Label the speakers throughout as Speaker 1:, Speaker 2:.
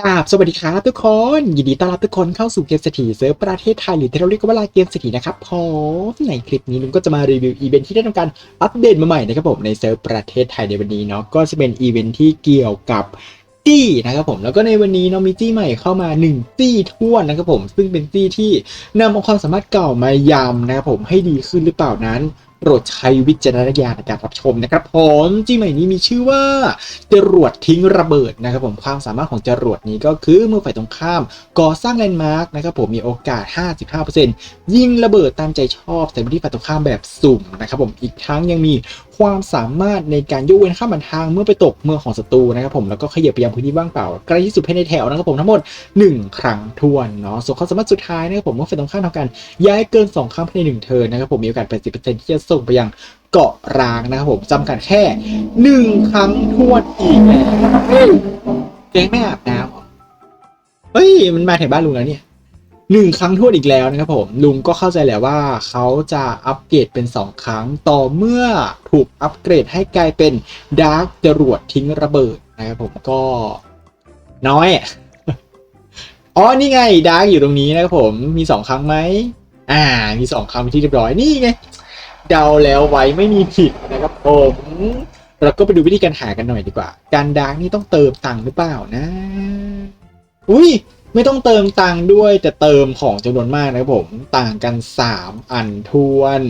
Speaker 1: กราบสวัสดีครับทุกคน ยินดีต้อนรับทุกคนเข้าสู่เกมเศรษฐีเซิร์ฟประเทศไทยหรือที่เราเรียกว่าลาเกมเศรษฐีนะครับผมในคลิปนี้ลุงก็จะมารีวิวอีเวนท์ที่ได้ทำการอัปเดตมาใหม่นะครับผมในเซิร์ฟประเทศไทยในวันนี้เนาะก็จะเป็นอีเวนท์ที่เกี่ยวกับตี้นะครับผมแล้วก็ในวันนี้เนาะมีตี้ใหม่เข้ามา1ตี้ทั่วนนะครับผม ซึ่งเป็นตี้ที่นำเอาความสามารถเก่ามายำนะครับผมให้ดีขึ้นหรือเปล่านั้น โปรดใช้วิจารณญาณในการรับชมนะครับผมจีใหม่นี้มีชื่อว่าจรวดทิ้งระเบิดนะครับผมความสามารถของจรวดนี้ก็คือเมื่อฝ่ายตรงข้าม ก่อสร้างแลนด์มาร์กนะครับผมมีโอกาส 55%ยิงระเบิดตามใจชอบใส่ไปที่ฝ่ายตรงข้ามแบบสุ่มนะครับผมอีกทั้งยังมีความสามารถในการยกเว้นข้ามบันทางเมื่อไปตกเมืองของศัตรูนะครับผมแล้วก็ขยับไปยังพื้นที่ว่างเปล่าใกล้ที่สุดภายในแถวนะครับผมทั้งหมด 1 ครั้งทวนเนาะส่วนความสามารถสุดท้ายนะครับผมเมื่อฝ่ายตรงข้ามทำการย้ายเกิน 2 ครั้งภายใน1เทิร์นนะครับผมมีโอกาส 80%ที่จะส่งไปยังเกาะร้างนะครับผมจำกัดแค่1ครั้งทวนอีกแล้วเจ๊งไม่อาบน้ำเฮ้ย มันมาถึงบ้านลุงแล้วเนี่ยหนึ่งครั้งทวนอีกแล้วนะครับผมลุงก็เข้าใจแหละว่าเขาจะอัปเกรดเป็น 2 ครั้งต่อเมื่อถูกอัปเกรดให้กลายเป็นดาร์กจรวดทิ้งระเบิดนะครับผมก็น้อยอ๋อนี่ไงดาร์กอยู่ตรงนี้นะครับผมมีสองครั้งไหมอ่ามีสองครั้งที่เรียบร้อยนี่ไง เดาแล้วไว้ไม่มีผิดนะครับผมเราก็ไปดูวิธีการหากันหน่อยดีกว่า การดาร์กนี่ต้องเติมตังค์หรือเปล่านะ อุ้ย ไม่ต้องเติมตังค์ด้วยแต่เติมของจำนวนมากนะครับผมต่างกัน 3 อันทวน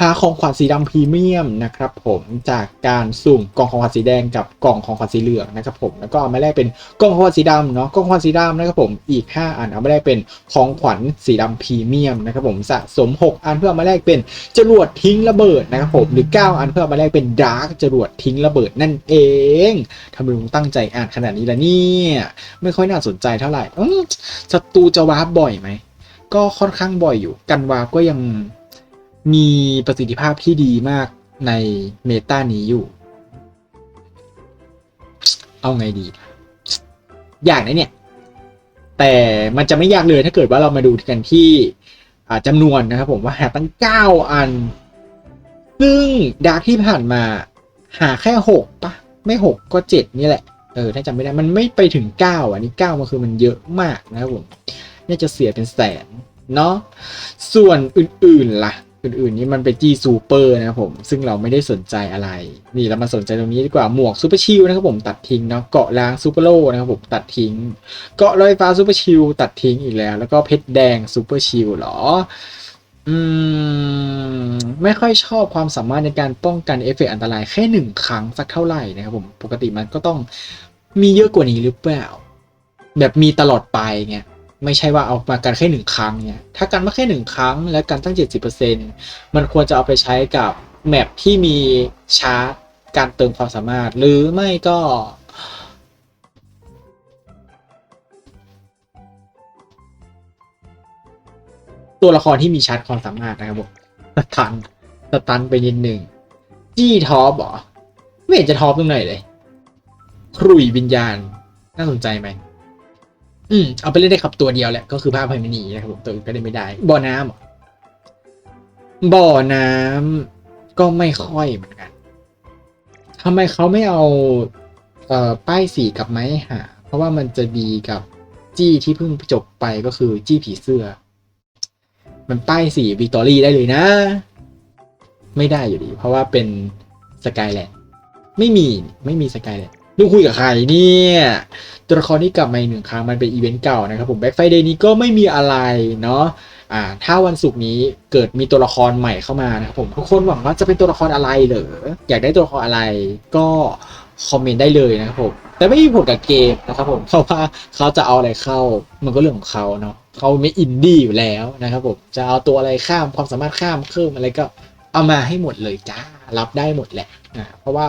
Speaker 1: หาของขวัญสีดำพรีเมียมนะครับผมจากการสุ่มกล่องของขวัญสีแดงกับกล่องของขวัญสีเหลืองนะครับผมแล้วก็เอามาแลกเป็นกล่องของขวัญสีดำเนาะกล่องของขวัญสีดำนะครับผมอีก 5 อันเอามาแลกเป็นของขวัญสีดำพรีเมียมนะครับผมสะสม 6 อันเพื่อมาแลกเป็นจรวดทิ้งระเบิดนะครับผมหรือ 9 อันเพื่อมาแลกเป็นดาร์กจรวดทิ้งระเบิดนั่นเองทำไมลุงตั้งใจอ่านขนาดนี้ละเนี่ยไม่ค่อยน่าสนใจเท่าไหร่ศัตรูจะวาร์ปบ่อยไหม ก็ค่อนข้างบ่อยอยู่ กันวาร์ปก็ยังมีประสิทธิภาพที่ดีมากในเมตานี้อยู่ เอาไงดียากนะเนี่ย แต่มันจะไม่ยากเลยถ้าเกิดว่าเรามาดูกันที่จำนวนนะครับผมว่าหาตั้ง 9 อัน ซึ่งดาร์กที่ผ่านมาหาแค่ 6ปะไม่ 6 ก็ 7 นี่แหละ เออถ้าจำไม่ได้มันไม่ไปถึง 9 อันนี้9มันคือมันเยอะมากนะครับผมน่าจะเสียเป็นแสนเนาะส่วนอื่นๆล่ะ อื่นๆ นี้มันเป็นจีซูเปอร์นะครับผม ซึ่งเราไม่ได้สนใจอะไร นี่เรามาสนใจตรงนี้ดีกว่าหมวกซูเปอร์ชิลนะครับผมตัดทิ้งเนาะเกาะล้างซูเปอร์โลนะครับผมตัดทิ้ง เกาะลอยฟ้าซูเปอร์ชิลตัดทิ้งอีกแล้ว แล้วก็เพชรแดงซูเปอร์ชิลหรออืม ไม่ค่อยชอบความสามารถในการป้องกันเอฟเฟกต์อันตรายแค่หนึ่งครั้งสักเท่าไหร่นะครับผม ปกติมันก็ต้อง มีเยอะกว่านี้หรือเปล่า แบบมีตลอดไปเงี้ยไม่ใช่ว่าเอามากันแค่หนึ่งครั้งเนี่ย ถ้ากันมาแค่หนึ่งครั้งแล้วกันตั้ง 70%มันควรจะเอาไปใช้กับแมปที่มีชาร์จการเติมความสามารถ หรือไม่ก็ ตัวละครที่มีชาร์จความสามารถนะครับผมสตันสตันไปนิดหนึ่งจี้ท็อปหรอ ไม่เห็นจะท็อปตรงไหนเลย ครุยวิญญาณ น่าสนใจไหมอืมเอาไปเล่นได้ขับตัวเดียวแหละก็คือภาพไพมินีนะครับผมตัวอื่นก็เล่นไม่ได้ บ่อน้ำเหรอบ่อน้ำก็ไม่ค่อยเหมือนกันทำไมเขาไม่เอาเอ่อป้ายสีกลับมาให้หา เพราะว่ามันจะดีกับจี้ที่เพิ่งจบไปก็คือจี้ผีเสื้อ มันป้ายสีวิกตอรี่ได้เลยนะ ไม่ได้อยู่ดี เพราะว่าเป็นสกายแลนด์ไม่มีไม่มีสกายแลนด์ ลูกคุยกับใครเนี่ยตัวละครที่กลับมาอีกหนึ่งครั้งมันเป็นอีเวนต์เก่านะครับผมแบ็คไฟเดย์นี้ก็ไม่มีอะไรเนาะอ่าถ้าวันศุกร์นี้เกิดมีตัวละครใหม่เข้ามานะครับผมทุกคนหวังว่าจะเป็นตัวละครอะไรเหรออยากได้ตัวละครอะไรก็คอมเมนต์ได้เลยนะครับผมแต่ไม่มีผลกับเกมนะครับผมเพราะว่าเขาจะเอาอะไรเข้ามันก็เรื่องของเขาเนาะเขาไม่อินดี้อยู่แล้วนะครับผมจะเอาตัวอะไรข้ามความสามารถข้ามเพิ่มอะไรก็เอามาให้หมดเลยจ้ารับได้หมดแหละอ่าเพราะว่า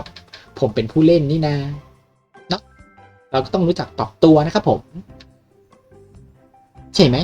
Speaker 1: ผมเป็นผู้เล่นนี่นะ เราก็ต้องรู้จักปรับตัวนะครับผม ใช่ไหม